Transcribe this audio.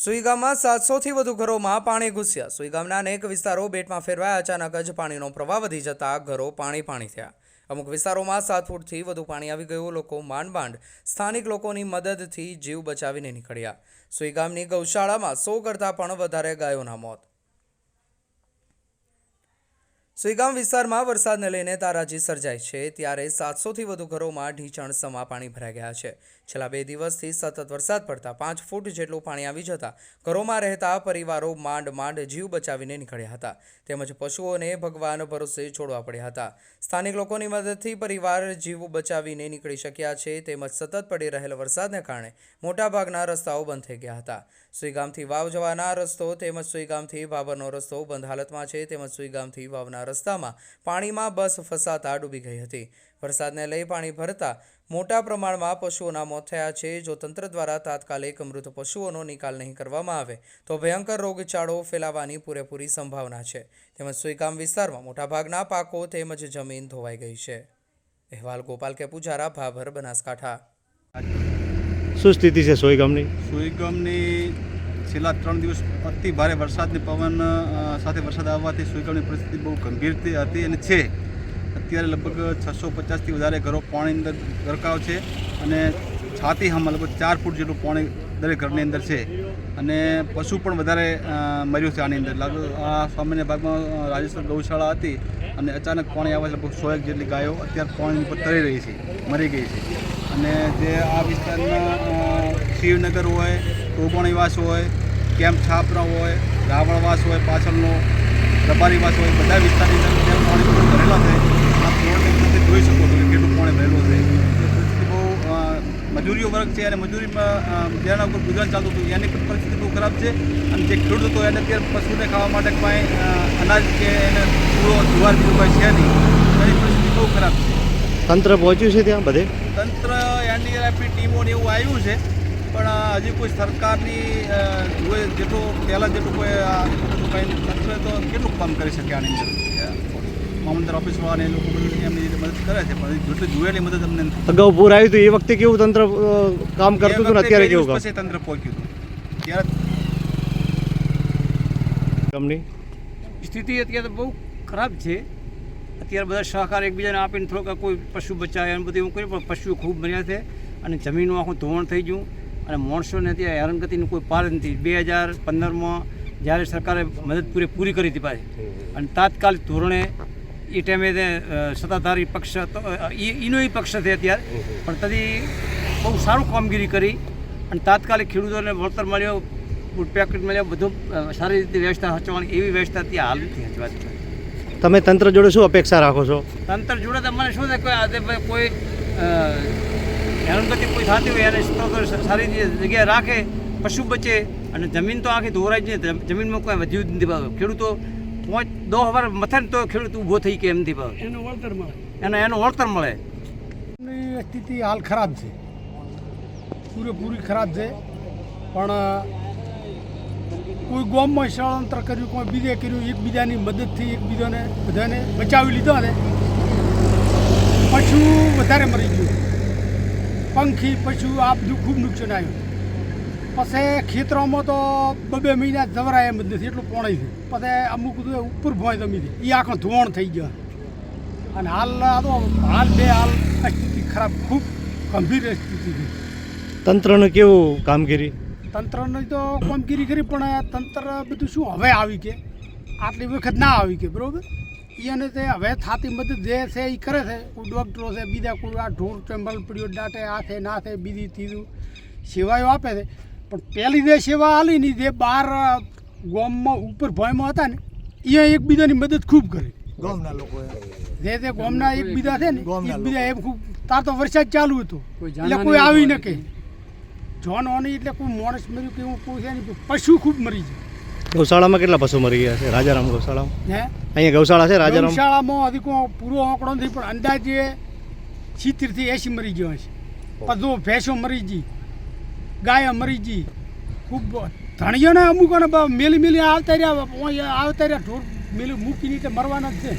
સુઈ ગામમાં સાતસોથી વધુ ઘરોમાં પાણી ઘૂસ્યા. સુઈ ગામના અનેક વિસ્તારો બેટમાં ફેરવાયા. અચાનક જ પાણીનો પ્રવાહ વધી જતા ઘરો પાણી પાણી થયા. અમુક વિસ્તારોમાં સાત ફૂટથી વધુ પાણી આવી ગયું. લોકો માંડ માંડ સ્થાનિક લોકોની મદદથી જીવ બચાવીને નીકળ્યા. સુઈગામની ગૌશાળામાં સો કરતાં પણ વધારે ગાયોના મોત સુઈગામ વિસ્તારમાં વરસાદને લઈને તારાજી સર્જાઈ છે, ત્યારે સાતસોથી વધુ ઘરોમાં ઢીંચણ, સમા પાણી ભરાઈ ગયા છે. છેલ્લા બે દિવસથી સતત વરસાદ પડતા પાંચ ફૂટ જેટલું પાણી આવી જતા ઘરોમાં રહેતા પરિવારો માંડ માંડ જીવ બચાવીને નીકળ્યા હતા. તેમજ પશુઓને ભગવાન ભરોસે છોડવા પડ્યા હતા. સ્થાનિક લોકોની મદદથી પરિવાર જીવ બચાવીને નીકળી શક્યા છે, તેમજ સતત પડી રહેલ વરસાદને કારણે મોટાભાગના રસ્તાઓ બંધ થઈ ગયા હતા. સુઈગામથી વાવ જવાના રસ્તો તેમજ સુઈગામથી ભાભરનો રસ્તો બંધ હાલતમાં છે, તેમજ સુઈગામથી વાવના રસ્તામાં પાણીમાં બસ ફસાતા ડૂબી ગઈ હતી. વરસાદને લઈ પાણી ભરતા મોટા પ્રમાણમાં પશુઓના મોત થયા છે. જો તંત્ર દ્વારા તાત્કાલિક મૃત પશુઓનો નિકાલ નહીં કરવામાં આવે તો ભયંકર રોગચાળો ફેલાવાની પૂરેપૂરી સંભાવના છે. તેમજ સુઈગામ વિસ્તારમાં મોટાભાગના પાકો તેમજ જમીન ધોવાઈ ગઈ છે. અહેવાલ ગોપાલ કે પૂજારા ભાભર બનાસકાંઠા. શું સ્થિતિ છે સોય ગામની સુઈગામની છેલ્લા ત્રણ દિવસ અતિ ભારે વરસાદની પવન સાથે વરસાદ આવવાથી સુઈગામની પરિસ્થિતિ બહુ ગંભીર હતી અને છે. અત્યારે લગભગ છસો પચાસથી વધારે ઘરો પાણી અંદર ગરકાવ છે અને છાતી હમ લગભગ ચાર ફૂટ જેટલું પાણી દરેક ઘરની અંદર છે અને પશુ પણ વધારે મર્યું છે આની અંદર. આ સામાન્ય ભાગમાં રાજેશ્વર ગૌશાળા હતી અને અચાનક પાણી આવવા લગભગ સો એક જેટલી ગાયો અત્યારે પાણી ઉપર તરી રહી છે, મરી ગઈ છે. અને જે આ વિસ્તારના શિવનગર હોય ટોબણીવાસ હોય કેમ્પ છાપરા હોય રાવણવાસ હોય પાછળનો રબારીવાસ હોય બધા વિસ્તારની અંદર જે પાણી ભરેલા છે. આ અંદરથી જોઈ શકો છો કે કેટલું પાણી ભરેલું છે. પરિસ્થિતિ બહુ મજૂરીઓ વર્ગ છે. અને મજૂરીમાં જેના ઉપર ગુજરાન ચાલતું હતું. એની પણ પરિસ્થિતિ બહુ ખરાબ છે. અને જે ખેડૂત હતો એને અત્યારે પશુને ખાવા માટે કાંઈ અનાજ કે એને ચૂડો જુવાર બીજું કાંઈ છે નહીં. એની પરિસ્થિતિ બહુ ખરાબ છે. તંત્ર પહોંચ્યું છે ત્યાં બધે? તંત્ર એનડીઆરએફની ટીમો ને એવું આવ્યું છે. પણ હજી કોઈ સરકારની જોઈએ જેટલું પહેલાં જેટલું કોઈ કંઈ તંત્ર તો કેટલું કામ કરી શકે આની અંદર? મામલદાર ઓફિસવાળાને એ લોકો બધું એમની મદદ કરે છે પણ જેટલી જોયેલી મદદ અમને અગાઉ પૂર આવ્યું હતું એ વખતે કેવું તંત્ર કામ કરતું હતું અત્યારે કેવું પછી તંત્ર પહોંચ્યું હતું. ત્યારે ગામની સ્થિતિ અત્યારે તો બહુ ખરાબ છે. અત્યારે બધા સહકાર એકબીજાને આપીને થોડોક કોઈ પશુ બચાવે એમ બધું એવું કર્યું પણ પશુઓ ખૂબ મર્યા છે અને જમીનનું આખું ધોવાણ થઈ ગયું. અને માણસોને ત્યાં હેરાનગતિનું કોઈ પાર નથી. બે હજાર પંદરમાં જ્યારે સરકારે મદદ પૂરી પૂરી કરી હતી પાછી. અને તાત્કાલિક ધોરણે એ ટાઈમે તે સત્તાધારી પક્ષ હતો એ પક્ષ છે અત્યારે. પણ તદી બહુ સારું કામગીરી કરી અને તાત્કાલિક ખેડૂતોને વળતર મળ્યો ફૂડ પેકેટ મળ્યો બધું સારી રીતે વ્યવસ્થા હચવાની એવી વ્યવસ્થા ત્યાં હાલ નથી હચવાતી. તમે તંત્ર જોડે શું અપેક્ષા રાખો છો? તંત્ર જોડે તમારે શું છે કોઈ આજે કોઈ હેરાનગતિ કોઈ થતી હોય એને સ્ત્રોત સારી જગ્યાએ રાખે પશુ બચે અને જમીન તો આખી ધોરાઈ જ જમીનમાં કોઈ વધ્યું જ નથી ભાવે ખેડૂતો પાંચ દો હવાર મથે તો ખેડૂત ઊભો થઈ કે એમ નથી ભાવે એનું વળતર મળે. એને એનું વળતર મળે. સ્થિતિ હાલ ખરાબ છે. પૂરેપૂરી ખરાબ છે. પણ કોઈ ગોમમાં સ્થળાંતર કર્યું કોઈ બીજે કર્યું એકબીજાની મદદથી એકબીજાને બધાને બચાવી લીધા ને પશુ વધારે મરી ગયું. પંખી પશુ આ બધું ખૂબ નુકસાન આવ્યું. પછી ખેતરોમાં તો બબે મહિના જવરાય એમ જ નથી એટલું પોણી છે. પછી અમુક બધું ઉપર ભોય જમી છે એ આખો ધોવાણ થઈ ગયા. અને હાલ આ તો હાલ બે હાલ સ્થિતિ ખરાબ ખૂબ ગંભીર સ્થિતિ છે. તંત્રનું કેવું કામગીરી? તંત્રની તો કામગીરી કરી પણ તંત્ર બધું શું હવે આવી કે? આટલી વખત ના આવી કે બરોબર? એને તે હવે થાતી મદદ જે છે એ કરે છે. કોઈ ડૉક્ટરો છે બીજા કોઈ આ ઢોર ચંબલ પડ્યો દાટે આ છે ના છે બીજી ત્રીજું સેવાઓ આપે છે. પણ પહેલી જે સેવા હાલી ને જે બાર ગોમમાં ઉપર ભયમાં હતા ને એ એકબીજાની મદદ ખૂબ કરી. ગામના લોકો જે તે ગામના એકબીજા છે ને એકબીજા એમ ખૂબ તાર તો વરસાદ ચાલુ હતો. એટલે કોઈ આવી ન કે જોન ઓની એટલે કોઈ માણસ મર્યું કે એવું કોઈ છે નહીં પશુ ખૂબ મરી ગૌશાળામાં કેટલા પશુ મરી ગયા છે? રાજારામ ગૌશાળામાં? હે? અહીંયા ગૌશાળા છે રાજારામ? ગૌશાળામાં હજી પૂરો આંકડો નથી પણ અંદાજે સિત્તેરથી એંસી મરી ગયો છે બધું ભેંસો મરી ગઈ ગાય મરી ગઈ ખૂબ ધણીઓને અમુકોને બ- મેલી મેલી આવતા રહ્યા આવતા રહ્યા ઢોર મેલી મૂકીને મરવાના જ છે.